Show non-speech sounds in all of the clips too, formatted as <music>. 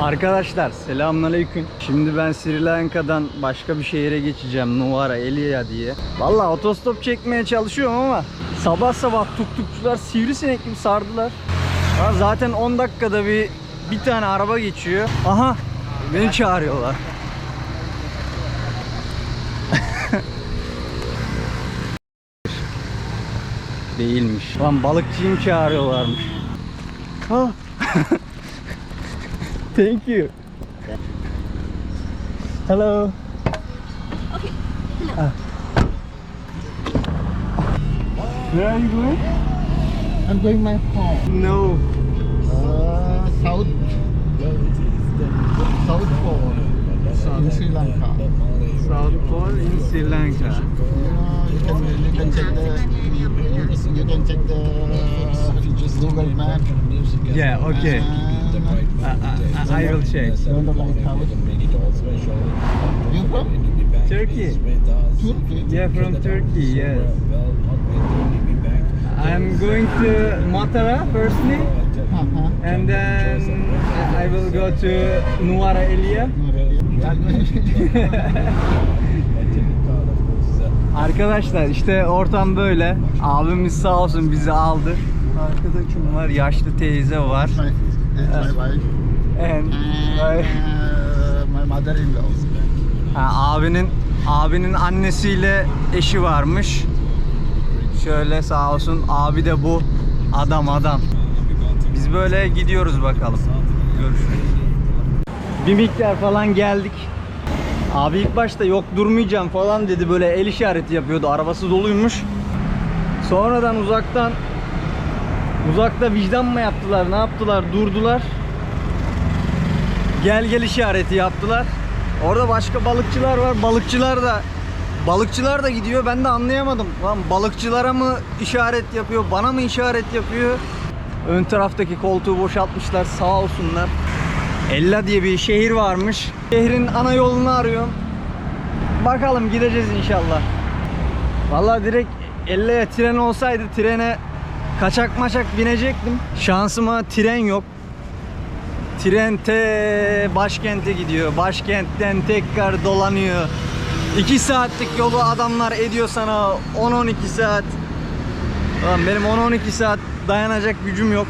Arkadaşlar selamünaleyküm. Şimdi ben Sri Lanka'dan başka bir şehire geçeceğim Nuwara Eliya diye. Vallahi otostop çekmeye çalışıyorum ama sabah sabah tuktukçular sivrisinek gibi sardılar. Ya zaten 10 dakikada bir bir tane araba geçiyor. Aha beni çağırıyorlar. <laughs> Değilmiş. Lan balıkçıyım çağırıyorlarmış. Ha. <laughs> Thank you. Hello. Ah. Where are you going? I'm going my home. No. Uh, South South Pole in Sri Lanka. South Pole in Sri Lanka. Know, you can you can check the you can check the Google map. Yeah, okay. And I, I, I will check. You from Turkey. Turkey? Yeah, from Turkey, yes. I'm going to Matara firstly, Uh-huh. and then I will go to Nuwara Eliya. No, really. Arkadaşlar işte ortam böyle. Abimiz sağ olsun bizi aldı. Arkada kim var? Yaşlı teyze var. <laughs> my, my. And, uh, my mother-in-law. Ha, abinin abinin annesiyle eşi varmış. Şöyle sağ olsun abi de bu adam adam. Biz böyle gidiyoruz bakalım. Görüşürüz. Bir miktar falan geldik. Abi ilk başta yok durmayacağım falan dedi böyle el işareti yapıyordu. Arabası doluymuş. Sonradan uzaktan uzakta vicdan mı yaptılar ne yaptılar durdular. Gel gel işareti yaptılar. Orada başka balıkçılar var. Balıkçılar da balıkçılar da gidiyor. Ben de anlayamadım. Lan balıkçılara mı işaret yapıyor? Bana mı işaret yapıyor? Ön taraftaki koltuğu boşaltmışlar. Sağ olsunlar. Ella diye bir şehir varmış. Şehrin ana yolunu arıyorum. Bakalım gideceğiz inşallah. Vallahi direkt Ella'ya tren olsaydı trene kaçak maçak binecektim. Şansıma tren yok. Tren te başkente gidiyor. Başkentten tekrar dolanıyor. 2 saatlik yolu adamlar ediyor sana 10-12 saat. Lan benim 10-12 saat dayanacak gücüm yok.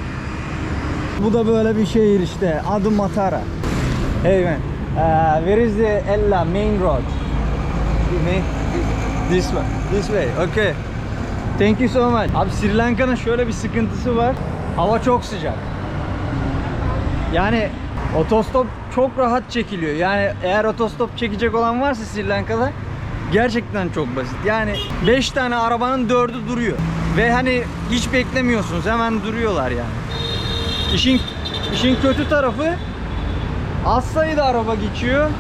Bu da böyle bir şehir işte. Adı Matara. Hey man. Uh, where is the Ella main road? Main, this way. This way. Okay. Thank you so much. Abi Sri Lanka'nın şöyle bir sıkıntısı var. Hava çok sıcak. Yani otostop çok rahat çekiliyor. Yani eğer otostop çekecek olan varsa Sri Lanka'da gerçekten çok basit. Yani 5 tane arabanın 4'ü duruyor. Ve hani hiç beklemiyorsunuz. Hemen duruyorlar yani. İşin işin kötü tarafı az sayıda araba geçiyor.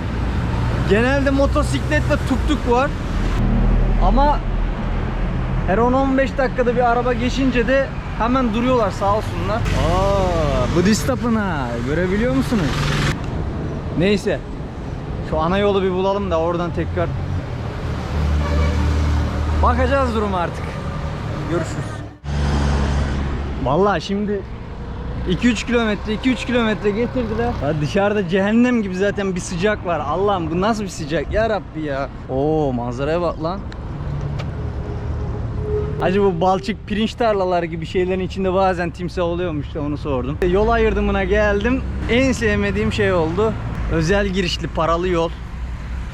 Genelde motosikletle tuk tuk var. Ama her 10-15 dakikada bir araba geçince de hemen duruyorlar sağ olsunlar. Aa, Budist tapınağı görebiliyor musunuz? Neyse. Şu ana yolu bir bulalım da oradan tekrar bakacağız duruma artık. Görüşürüz. Vallahi şimdi 2-3 kilometre 2-3 kilometre getirdiler. Ya dışarıda cehennem gibi zaten bir sıcak var. Allah'ım bu nasıl bir sıcak ya Rabbi ya. Oo manzaraya bak lan. Acaba balçık pirinç tarlaları gibi şeylerin içinde bazen timsah oluyormuş da onu sordum. Yol ayırdımına geldim. En sevmediğim şey oldu. Özel girişli paralı yol.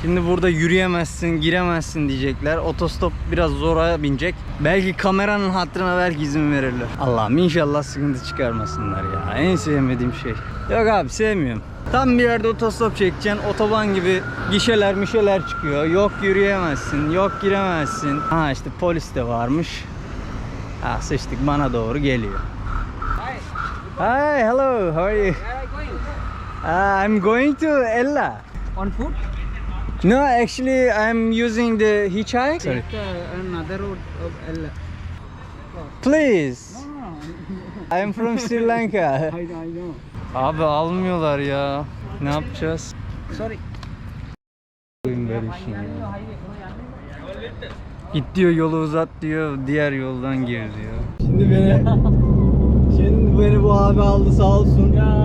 Şimdi burada yürüyemezsin, giremezsin diyecekler. Otostop biraz zora binecek. Belki kameranın hatırına belki izin verirler. Allah'ım inşallah sıkıntı çıkarmasınlar ya. En sevmediğim şey. Yok abi sevmiyorum. Tam bir yerde otostop çekeceksin. Otoban gibi gişeler mişeler çıkıyor. Yok yürüyemezsin, yok giremezsin. Ha işte polis de varmış. Ha sıçtık bana doğru geliyor. Hi, hello, how are you? Where are you going? Uh, I'm going to Ella. On foot? No, actually, I'm using the hitchhike. Sorry. Uh, another road of L. Please. No, no, I'm from Sri Lanka. <laughs> I, know. Abi almıyorlar ya. Ne yapacağız? Sorry. Böyle ya. Git diyor yolu uzat diyor. Diğer yoldan gir diyor. Şimdi beni Şimdi beni bu abi aldı sağ olsun. Ya.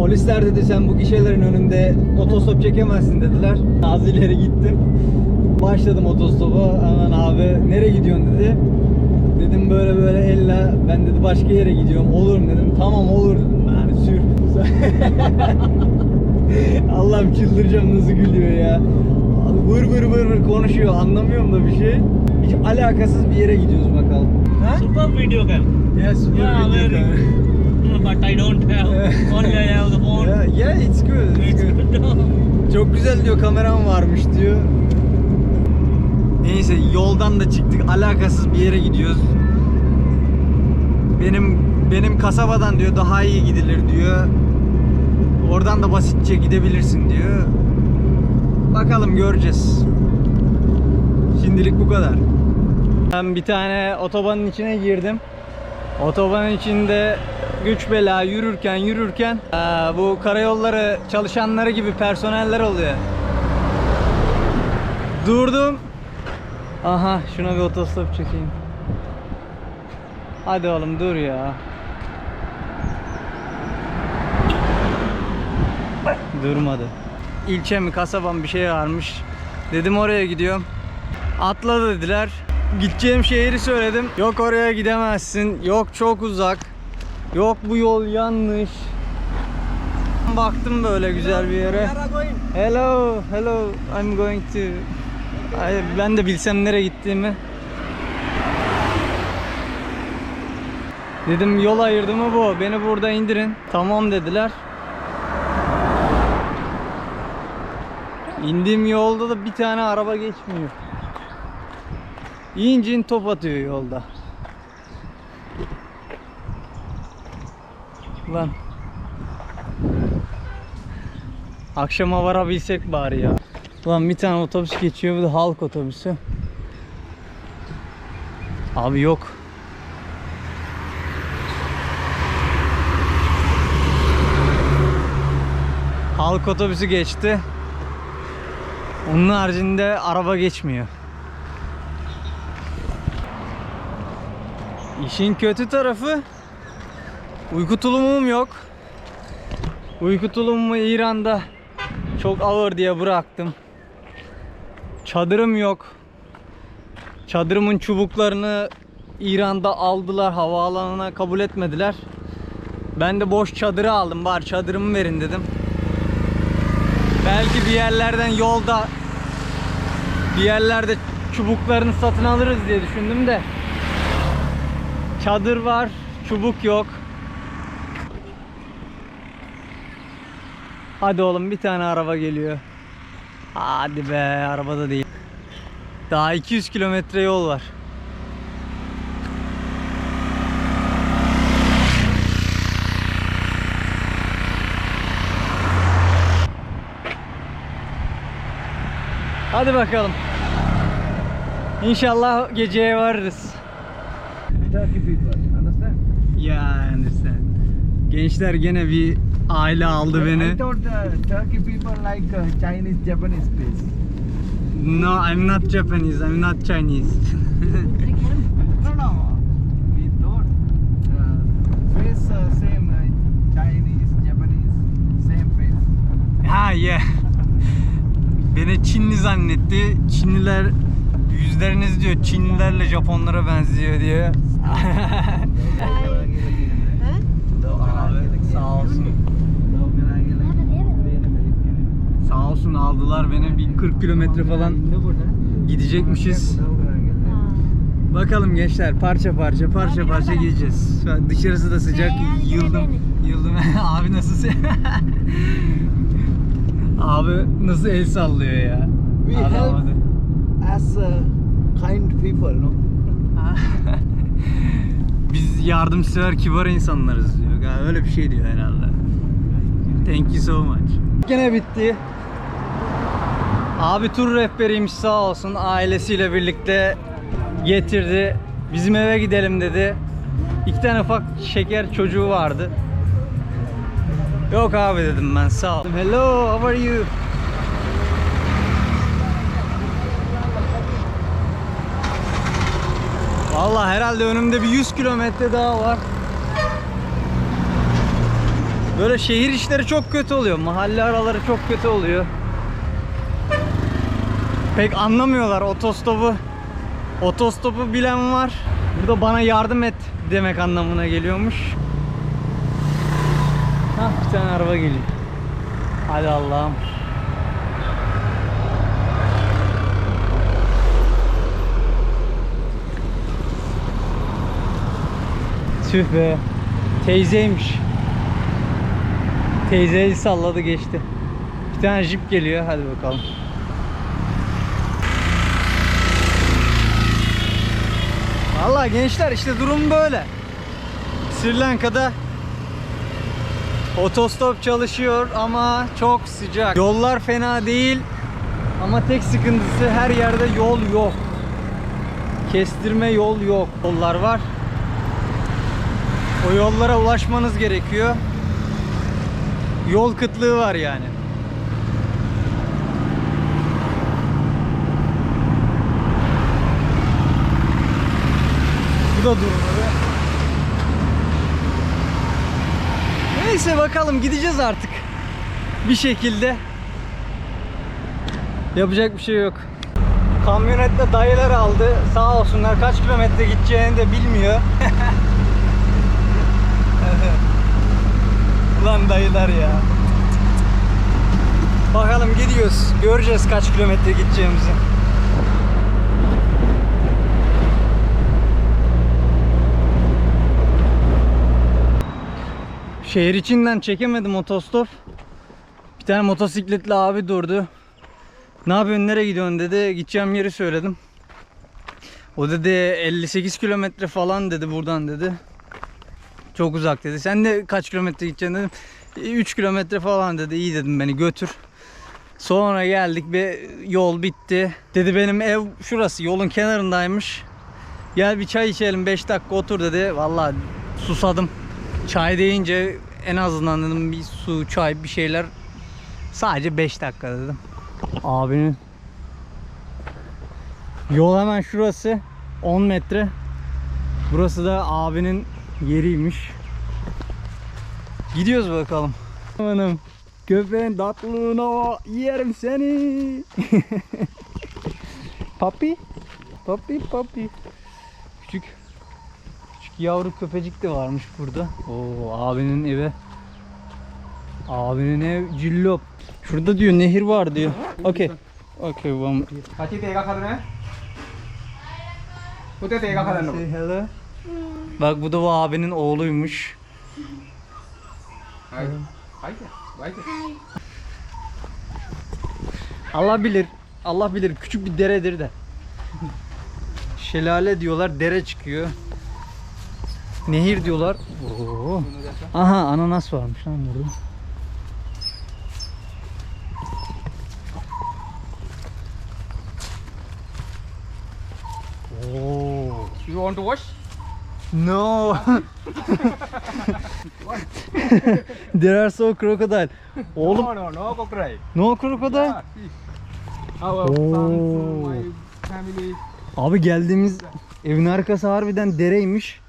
Polisler dedi sen bu gişelerin önünde otostop çekemezsin dediler. Az ileri gittim. Başladım otostopa. Hemen abi nereye gidiyorsun dedi. Dedim böyle böyle elle ben dedi başka yere gidiyorum. Olur mu dedim. Tamam olur dedim. Yani sür. <laughs> Allah'ım çıldıracağım nasıl gülüyor ya. Vır vır vır vır konuşuyor. Anlamıyorum da bir şey. Hiç alakasız bir yere gidiyoruz bakalım. Ha? Super video cam. Yes, super Yeah, video good. But I don't have. <laughs> Only I have the phone. Yeah, yeah, it's good. It's good. Çok güzel diyor kameram varmış diyor. Neyse yoldan da çıktık alakasız bir yere gidiyoruz. Benim benim kasabadan diyor daha iyi gidilir diyor. Oradan da basitçe gidebilirsin diyor. Bakalım göreceğiz. Şimdilik bu kadar. Ben bir tane otobanın içine girdim. Otobanın içinde güç bela yürürken yürürken eee, bu karayolları çalışanları gibi personeller oluyor. Durdum. Aha şuna bir otostop çekeyim. Hadi oğlum dur ya. Durmadı. İlçe mi kasaba mı bir şey varmış. Dedim oraya gidiyorum. Atla dediler. Gideceğim şehri söyledim. Yok oraya gidemezsin. Yok çok uzak. Yok bu yol yanlış. Baktım böyle güzel bir yere. Hello, hello. I'm going to. Ay, ben de bilsem nereye gittiğimi. Dedim yol ayırdı mı bu? Beni burada indirin. Tamam dediler. İndiğim yolda da bir tane araba geçmiyor. İncin top atıyor yolda. Lan. Akşama varabilsek bari ya. Ulan bir tane otobüs geçiyor bu da halk otobüsü. Abi yok. Halk otobüsü geçti. Onun haricinde araba geçmiyor. İşin kötü tarafı uyku tulumum yok. Uyku tulumumu İran'da çok ağır diye bıraktım. Çadırım yok. Çadırımın çubuklarını İran'da aldılar havaalanına kabul etmediler. Ben de boş çadırı aldım. Bari çadırımı verin dedim. Belki bir yerlerden yolda bir yerlerde çubuklarını satın alırız diye düşündüm de çadır var, çubuk yok. Hadi oğlum bir tane araba geliyor. Hadi be arabada değil. Daha 200 kilometre yol var. Hadi bakalım. İnşallah geceye varırız. Understand? Ya understand. Gençler gene bir aile aldı I beni. thought uh, Turkey people like uh, Chinese, Japanese place. No, I'm not Japanese. I'm not Chinese. <laughs> No, no. We thought uh, face uh, same uh, Chinese, Japanese, same face. ha yeah. <laughs> Beni Çinli zannetti. Çinliler yüzleriniz diyor Çinlilerle Japonlara benziyor diyor. <laughs> Abi sağ olsun. Sağ olsun aldılar beni bir 40 kilometre falan gidecekmişiz. Bakalım gençler parça parça parça parça gideceğiz. Dışarısı da sıcak. Yıldım. Yıldım. <laughs> Abi nasılsın? <laughs> Abi nasıl el sallıyor ya? We help as uh, kind people, no? <laughs> Biz yardımsever kibar insanlarız diyor. Öyle bir şey diyor herhalde. Thank you so much. Gene bitti. Abi tur rehberiymiş sağ olsun ailesiyle birlikte getirdi. Bizim eve gidelim dedi. İki tane ufak şeker çocuğu vardı. Yok abi dedim ben sağ ol. Hello, how are you? Vallahi herhalde önümde bir 100 kilometre daha var. Böyle şehir işleri çok kötü oluyor. Mahalle araları çok kötü oluyor. Pek anlamıyorlar otostopu. Otostopu bilen var. Burada bana yardım et demek anlamına geliyormuş. Hah bir tane araba geliyor. Hadi Allah'ım. Tüh be. Teyzeymiş. Teyzeyi salladı geçti. Bir tane jip geliyor. Hadi bakalım. Vallahi gençler işte durum böyle. Sri Lanka'da otostop çalışıyor ama çok sıcak. Yollar fena değil ama tek sıkıntısı her yerde yol yok. Kestirme yol yok. Yollar var. O yollara ulaşmanız gerekiyor. Yol kıtlığı var yani. Bu da durmadı. Neyse bakalım gideceğiz artık. Bir şekilde. Yapacak bir şey yok. Kamyonetle dayılar aldı. Sağ olsunlar kaç kilometre gideceğini de bilmiyor. <laughs> Ulan dayılar ya. Bakalım gidiyoruz. Göreceğiz kaç kilometre gideceğimizi. Şehir içinden çekemedim otostop. Bir tane motosikletli abi durdu. Ne yapıyorsun nereye gidiyorsun dedi. Gideceğim yeri söyledim. O dedi 58 kilometre falan dedi buradan dedi. Çok uzak dedi. Sen de kaç kilometre gideceksin dedim. 3 kilometre falan dedi. İyi dedim beni götür. Sonra geldik bir yol bitti. Dedi benim ev şurası yolun kenarındaymış. Gel bir çay içelim 5 dakika otur dedi. Vallahi susadım. Çay deyince en azından dedim bir su, çay bir şeyler. Sadece 5 dakika dedim. Abinin yol hemen şurası 10 metre. Burası da abinin yeriymiş. Gidiyoruz bakalım. Hanım köpeğin tatlılığına yerim seni. <laughs> papi. Papi papi. Küçük yavru köpecik de varmış burada. Oo abinin eve. Abinin ev cillop. Şurada diyor nehir var diyor. Okey. Okey one. Kaçı tega kadın ha? Bu da tega kadın. Say hello. Bak bu da bu abinin oğluymuş. Haydi. Haydi. Haydi. Allah bilir. Allah bilir. Küçük bir deredir de. <laughs> Şelale diyorlar. Dere çıkıyor. Nehir diyorlar. Oo. Aha ananas varmış lan burada. Oo. You want to watch? No. There are so crocodile. Oğlum No no no crocodile no crocodile. See. Our Oh. sons, my family Abi geldiğimiz evin arkası harbiden dereymiş.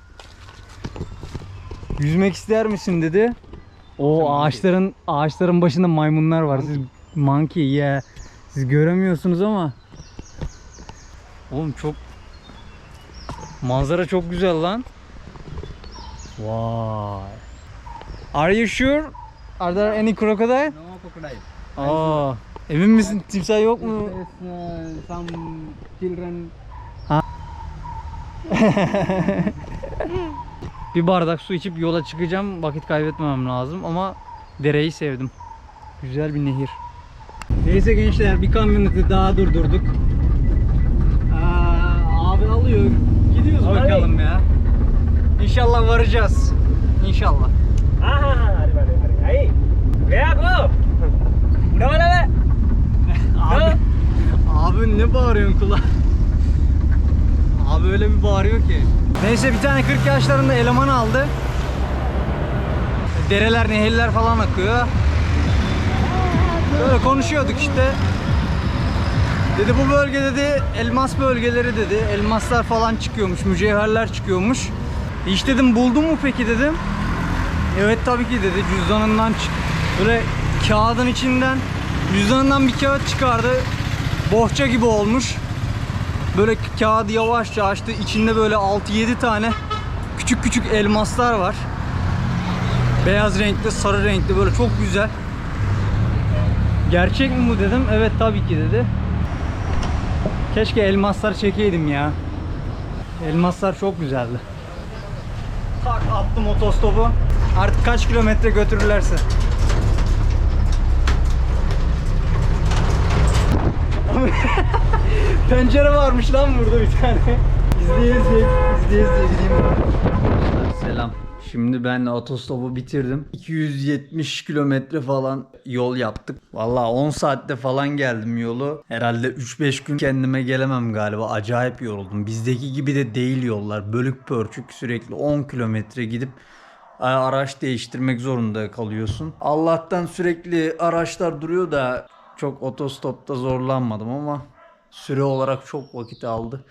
Yüzmek ister misin dedi. O ağaçların ağaçların başında maymunlar var. Siz monkey ya. Siz göremiyorsunuz ama. Oğlum çok manzara çok güzel lan. Vay. Are you sure? Are there any crocodile? no crocodile Aa, emin misin? Timsah yok mu? There's uh, some children <laughs> Bir bardak su içip yola çıkacağım. Vakit kaybetmemem lazım ama dereyi sevdim. Güzel bir nehir. Neyse gençler bir kamyoneti daha durdurduk. Aa, abi alıyor. Gidiyoruz bakalım ya. İnşallah varacağız. İnşallah. Ah, hari hari hari. Hai. Where go? Udah mana, Pak? Abi, abi ne bağırıyorsun kula? Abi öyle bir bağırıyor ki. Neyse bir tane 40 yaşlarında eleman aldı. Dereler, nehirler falan akıyor. Böyle konuşuyorduk işte. Dedi bu bölge dedi elmas bölgeleri dedi. Elmaslar falan çıkıyormuş, mücevherler çıkıyormuş. Hiç dedim buldun mu peki dedim. Evet tabii ki dedi cüzdanından çık. Böyle kağıdın içinden cüzdanından bir kağıt çıkardı. Bohça gibi olmuş. Böyle kağıdı yavaşça açtı. İçinde böyle 6-7 tane küçük küçük elmaslar var. Beyaz renkli, sarı renkli böyle çok güzel. Gerçek mi bu dedim. Evet tabii ki dedi. Keşke elmaslar çekeydim ya. Elmaslar çok güzeldi. Tak attım otostopu. Artık kaç kilometre götürürlerse. <laughs> Pencere varmış lan burada bir tane. İzleye izleye, izleye selam. Şimdi ben otostopu bitirdim. 270 kilometre falan yol yaptık. Vallahi 10 saatte falan geldim yolu. Herhalde 3-5 gün kendime gelemem galiba. Acayip yoruldum. Bizdeki gibi de değil yollar. Bölük pörçük sürekli 10 kilometre gidip araç değiştirmek zorunda kalıyorsun. Allah'tan sürekli araçlar duruyor da çok otostopta zorlanmadım ama süre olarak çok vakit aldı.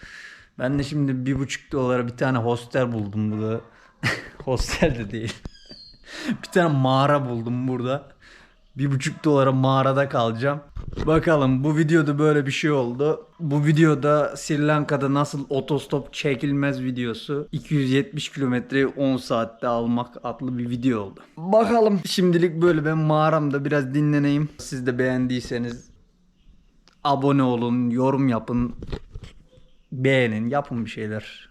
Ben de şimdi bir buçuk dolara bir tane hostel buldum burada. <laughs> hostel de değil. <laughs> bir tane mağara buldum burada. Bir buçuk dolara mağarada kalacağım. Bakalım bu videoda böyle bir şey oldu. Bu videoda Sri Lanka'da nasıl otostop çekilmez videosu 270 kilometreyi 10 saatte almak adlı bir video oldu. Bakalım şimdilik böyle ben mağaramda biraz dinleneyim. Siz de beğendiyseniz abone olun, yorum yapın, beğenin, yapın bir şeyler.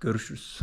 Görüşürüz.